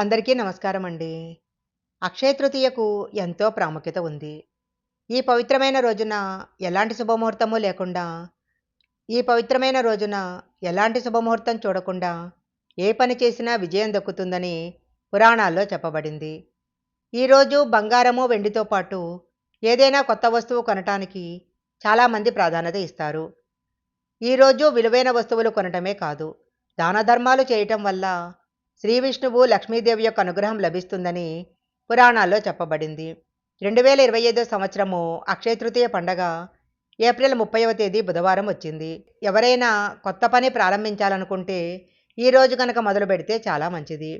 అందరికీ నమస్కారం అండి అక్షయ తృతీయకు ఎంతో ప్రాముఖ్యత ఉంది. ఈ పవిత్రమైన రోజున ఎలాంటి శుభముహూర్తము లేకుండా ఈ పవిత్రమైన రోజున ఎలాంటి శుభముహూర్తం చూడకుండా ఏ పని చేసినా విజయం దక్కుతుందని పురాణాల్లో చెప్పబడింది. ఈరోజు బంగారము వెండితో పాటు ఏదైనా కొత్త వస్తువు కొనటానికి చాలామంది ప్రాధాన్యత ఇస్తారు. ఈరోజు విలువైన వస్తువులు కొనటమే కాదు దాన ధర్మాలు చేయటం వల్ల శ్రీ విష్ణువు లక్ష్మీదేవి యొక్క అనుగ్రహం లభిస్తుందని పురాణాల్లో చెప్పబడింది. రెండు వేల ఇరవై ఐదో సంవత్సరము అక్షయ తృతీయ పండగ ఏప్రిల్ ముప్పైవ తేదీ బుధవారం వచ్చింది. ఎవరైనా కొత్త పని ప్రారంభించాలనుకుంటే ఈ రోజు కనుక మొదలు పెడితే చాలా మంచిది.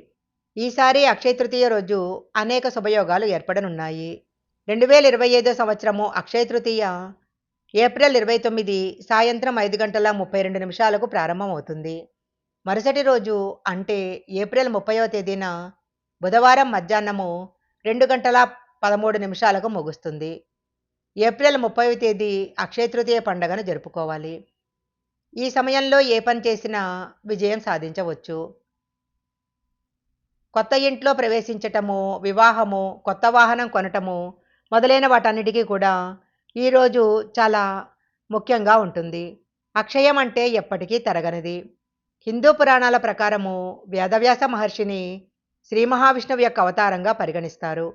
ఈసారి అక్షయ తృతీయ రోజు అనేక శుభయోగాలు ఏర్పడనున్నాయి. రెండు వేల ఇరవై ఐదో సంవత్సరము అక్షయ తృతీయ ఏప్రిల్ ఇరవై తొమ్మిది సాయంత్రం ఐదు గంటల ముప్పై రెండు నిమిషాలకు ప్రారంభమవుతుంది. మరుసటి రోజు అంటే ఏప్రిల్ ముప్పైవ తేదీన బుధవారం మధ్యాహ్నము రెండు గంటల పదమూడు నిమిషాలకు ముగుస్తుంది. ఏప్రిల్ ముప్పైవ తేదీ అక్షయ తృతీయ పండుగను జరుపుకోవాలి. ఈ సమయంలో ఏ పని చేసినా విజయం సాధించవచ్చు. కొత్త ఇంట్లో ప్రవేశించటము వివాహము కొత్త వాహనం కొనటము మొదలైన వాటన్నిటికీ కూడా ఈరోజు చాలా ముఖ్యంగా ఉంటుంది. అక్షయం అంటే ఎప్పటికీ తరగనిది. హిందూ పురాణాల ప్రకారము వేదవ్యాస మహర్షిని శ్రీ మహావిష్ణువు యొక్క అవతారంగా పరిగణిస్తారు.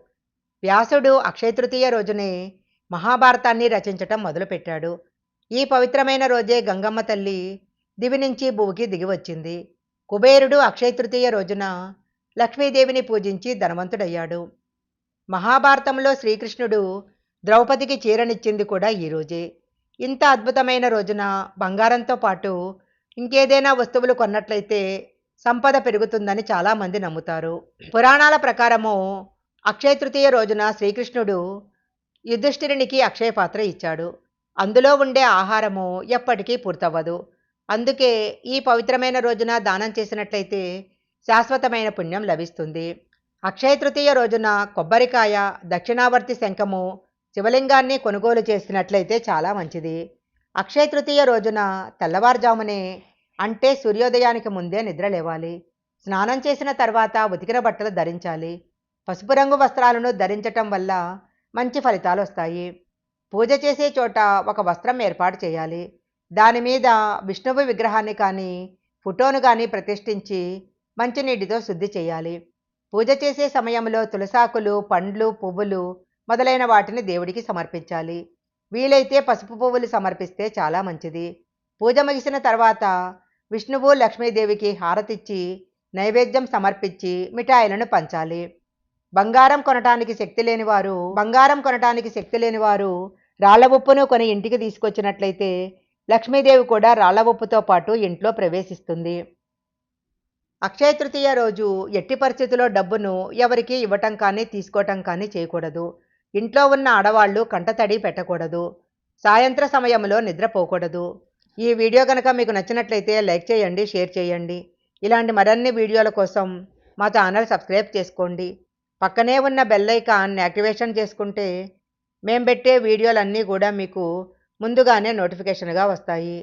వ్యాసుడు అక్షయతృతీయ రోజునే మహాభారతాన్ని రచించటం మొదలుపెట్టాడు. ఈ పవిత్రమైన రోజే గంగమ్మ తల్లి దివి నుంచి భూమికి దిగివచ్చింది కుబేరుడు అక్షయతృతీయ రోజున లక్ష్మీదేవిని పూజించి ధనవంతుడయ్యాడు. మహాభారతంలో శ్రీకృష్ణుడు ద్రౌపదికి చీరనిచ్చింది కూడా ఈ రోజే. ఇంత అద్భుతమైన రోజున బంగారంతో పాటు ఇంకేదైనా వస్తువులు కొన్నట్లయితే సంపద పెరుగుతుందని చాలామంది నమ్ముతారు. పురాణాల ప్రకారము అక్షయ తృతీయ రోజున శ్రీకృష్ణుడు యుధిష్ఠిరునికి అక్షయ పాత్ర ఇచ్చాడు. అందులో ఉండే ఆహారము ఎప్పటికీ పూర్తవ్వదు. అందుకే ఈ పవిత్రమైన రోజున దానం చేసినట్లయితే శాశ్వతమైన పుణ్యం లభిస్తుంది. అక్షయ తృతీయ రోజున కొబ్బరికాయ దక్షిణావర్తి శంఖము శివలింగాన్ని కొనుగోలు చేసినట్లయితే చాలా మంచిది. అక్షయ తృతీయ రోజున తెల్లవారుజామునే అంటే సూర్యోదయానికి ముందే నిద్ర లేవాలి. స్నానం చేసిన తర్వాత ఉతికిన బట్టలు ధరించాలి. పసుపు రంగు వస్త్రాలను ధరించటం వల్ల మంచి ఫలితాలు వస్తాయి. పూజ చేసే చోట ఒక వస్త్రం ఏర్పాటు చేయాలి. దాని మీద విష్ణువు విగ్రహాన్ని కానీ ఫోటోను కానీ ప్రతిష్ఠించి మంచినీటితో శుద్ధి చేయాలి. పూజ చేసే సమయంలో తులసాకులు పండ్లు పువ్వులు మొదలైన వాటిని దేవుడికి సమర్పించాలి. వీలైతే పసుపు పువ్వులు సమర్పిస్తే చాలా మంచిది. పూజ ముగిసిన తర్వాత విష్ణువు లక్ష్మీదేవికి హారతిచ్చి నైవేద్యం సమర్పించి మిఠాయిలను పంచాలి. బంగారం కొనటానికి శక్తి లేనివారు బంగారం కొనటానికి శక్తి లేనివారు రాళ్ళ ఉప్పును కొని ఇంటికి తీసుకొచ్చినట్లయితే లక్ష్మీదేవి కూడా రాళ్ళ ఉప్పుతో పాటు ఇంట్లో ప్రవేశిస్తుంది. అక్షయ తృతీయ రోజు ఎట్టి పరిస్థితుల్లో డబ్బును ఎవరికీ ఇవ్వటం కానీ తీసుకోవటం కానీ చేయకూడదు. ఇంట్లో ఉన్న ఆడవాళ్ళు కంటతడి పెట్టకూడదు. సాయంత్ర సమయంలో నిద్రపోకూడదు ఈ వీడియో కనుక మీకు నచ్చినట్లయితే లైక్ చేయండి షేర్ చేయండి. ఇలాంటి మరిన్ని వీడియోల కోసం మా ఛానల్ సబ్స్క్రైబ్ చేసుకోండి. పక్కనే ఉన్న బెల్ ఐకాన్ యాక్టివేషన్ చేసుకుంటే మేము పెట్టే వీడియోలన్నీ కూడా మీకు ముందుగానే నోటిఫికేషన్గా వస్తాయి.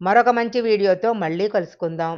మరొక మంచి వీడియోతో మళ్ళీ కలుసుకుందాం.